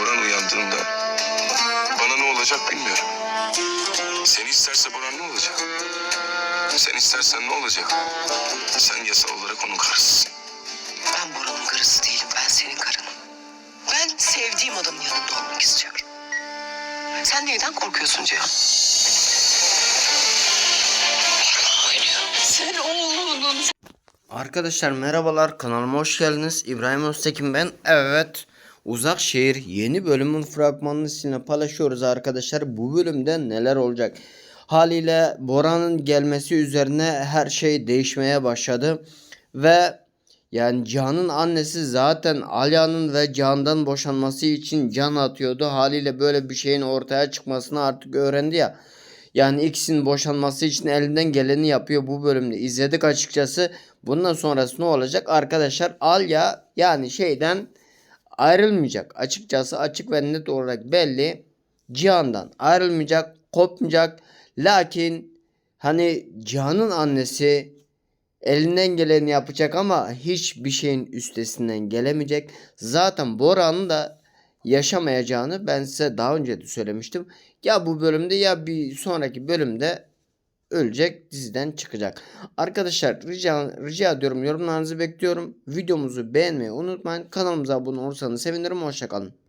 Boran uyandığında bana ne olacak bilmiyorum. Seni isterse Boran ne olacak? Sen istersen ne olacak? Sen yasal olarak onun karısısın. Ben Bora'nın karısı değilim. Ben senin karınım. Ben sevdiğim adamın yanında olmak istiyorum. Sen neyden korkuyorsun Cihan? Sen oğlunun Arkadaşlar merhabalar kanalıma hoş geldiniz. İbrahim Öztekin ben. Evet Uzak Şehir yeni bölümün fragmanını sizinle paylaşıyoruz arkadaşlar. Bu bölümde neler olacak? Haliyle Bora'nın gelmesi üzerine her şey değişmeye başladı. Ve yani Can'ın annesi zaten Alya'nın ve Can'dan boşanması için can atıyordu. Haliyle böyle bir şeyin ortaya çıkmasını artık öğrendi ya. Yani ikisinin boşanması için elinden geleni yapıyor bu bölümde. izledik açıkçası. Bundan sonrası ne olacak? Arkadaşlar Alya yani şeyden ayrılmayacak. Açıkçası açık ve net olarak belli. Cihan'dan ayrılmayacak, kopmayacak. Lakin hani Cihan'ın annesi elinden geleni yapacak ama hiçbir şeyin üstesinden gelemeyecek. Zaten Bora'nın da yaşamayacağını ben size daha önce de söylemiştim. Ya bu bölümde ya bir sonraki bölümde ölecek diziden çıkacak. Arkadaşlar rica, rica ediyorum yorumlarınızı bekliyorum. Videomuzu beğenmeyi unutmayın. Kanalımıza abone olursanız sevinirim. Hoşçakalın.